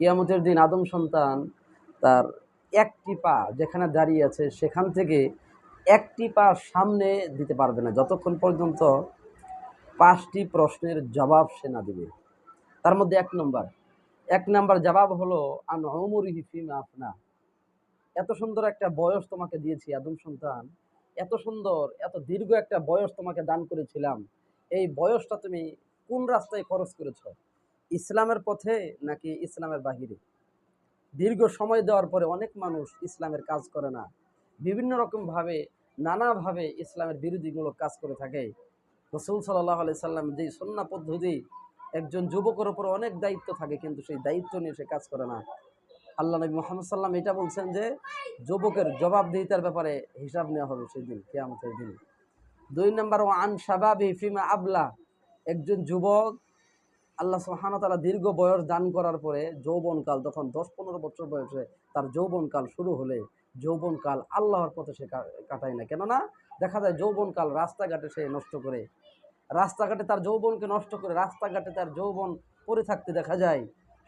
কিয়ামতের দিন আদম সন্তান তার একটি পা যেখানে দাঁড়িয়ে আছে, সেখান থেকে একটি পা সামনে দিতে পারবে না। যতক্ষণ পর্যন্ত পাঁচটি প্রশ্নের জবাব সে না দিবে। তার মধ্যে এক নম্বর। এক নম্বর জবাব হলো, আন অমরিহি ফিমা আপনা এত সুন্দর একটা বয়স তোমাকে দিয়েছি আদম সন্তান। এত সুন্দর, এত দীর্ঘ একটা বয়স তোমাকে দান করেছিলাম। এই বয়সটা তুমি কোন রাস্তায় খরচ করেছ? ইসলামের পথে নাকি ইসলামের বাহিরে? দীর্ঘ সময় দেওয়ার পরে অনেক মানুষ ইসলামের কাজ করে না। বিভিন্ন রকমভাবে নানাভাবে ইসলামের বিরোধীমূলক কাজ করে থাকে। রসুল সাল্লাহ আলি সাল্লাম যেই সন্না পদ্ধতি একজন যুবকের ওপর অনেক দায়িত্ব থাকে, কিন্তু সেই দায়িত্ব নিয়ে সে কাজ করে না। আল্লাহ নবী মোহাম্মদ সাল্লাম এটা বলছেন যে, যুবকের জবাবদিহিতার ব্যাপারে হিসাব নেওয়া হবে সেই দিন কেয়ামতের দিন। দুই নম্বর ও আন সাবাবি ফিমা আবলা। একজন যুবক আল্লাহ সুহানতালা দীর্ঘ বয়স দান করার পরে যৌবনকাল তখন দশ পনেরো বছর বয়সে তার যৌবনকাল শুরু হলে যৌবনকাল আল্লাহর পথে সে কাটায় না। কেননা দেখা যায় যৌবনকাল রাস্তাঘাটে সে নষ্ট করে। রাস্তাঘাটে তার যৌবনকে নষ্ট করে রাস্তাঘাটে তার যৌবন পড়ে থাকতে দেখা যায়।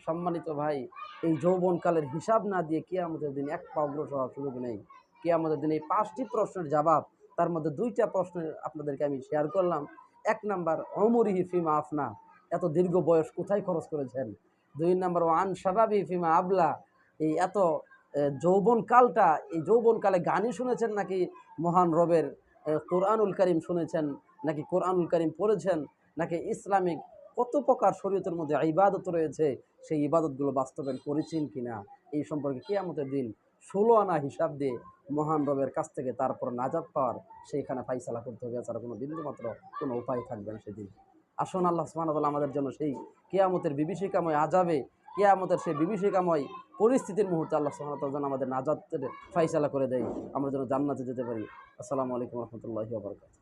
সম্মানিত ভাই, এই যৌবনকালের হিসাব না দিয়ে কিয়ামতের দিন এক পা অগ্রসর হওয়ার সুযোগ নেই। কিয়ামতের দিন এই পাঁচটি প্রশ্নের জবাব, তার মধ্যে দুইটা প্রশ্ন আপনাদেরকে আমি শেয়ার করলাম। এক নাম্বার, অমরিহি ফিমা আফনা। এত দীর্ঘ বয়স কোথায় খরচ করেছেন? দুই নম্বর ওয়ান সাবাবি ফিমা আবলা এই এত যৌবনকালটা এই যৌবনকালে গানই শুনেছেন নাকি মহান রবের? কোরআনুল করিম শুনেছেন নাকি কোরআনুল করিম পড়েছেন নাকি ইসলামিক কত প্রকার শরীয়তের মধ্যে ইবাদত রয়েছে, সেই ইবাদতগুলো বাস্তবায়ন করেছেন কিনা? এই সম্পর্কে কিয়ামতের দিন ষোলো আনা হিসাব দিয়ে মহান রবের কাছ থেকে তারপর নাজাদ পাওয়ার সেইখানে ফাইসালা করতে হবে। এছাড়া কোনো বিন্দুমাত্র কোনো উপায় থাকবে না সেদিন। আসুন আল্লাহ সুবহানাহু আমাদের জন্য সেই কেয়ামতের বিভীষিকাময় আজাবে কেয়ামতের সেই বিভীষিকাময় পরিস্থিতির মুহূর্তে আল্লাহ সুবহানাহু যেন আমাদের নাজাতের ফাইসালা করে দেয়। আমরা যেন জান্নাতে যেতে পারি। আসসালামু আলাইকুম রহমতুল্লাহি ওবরকাত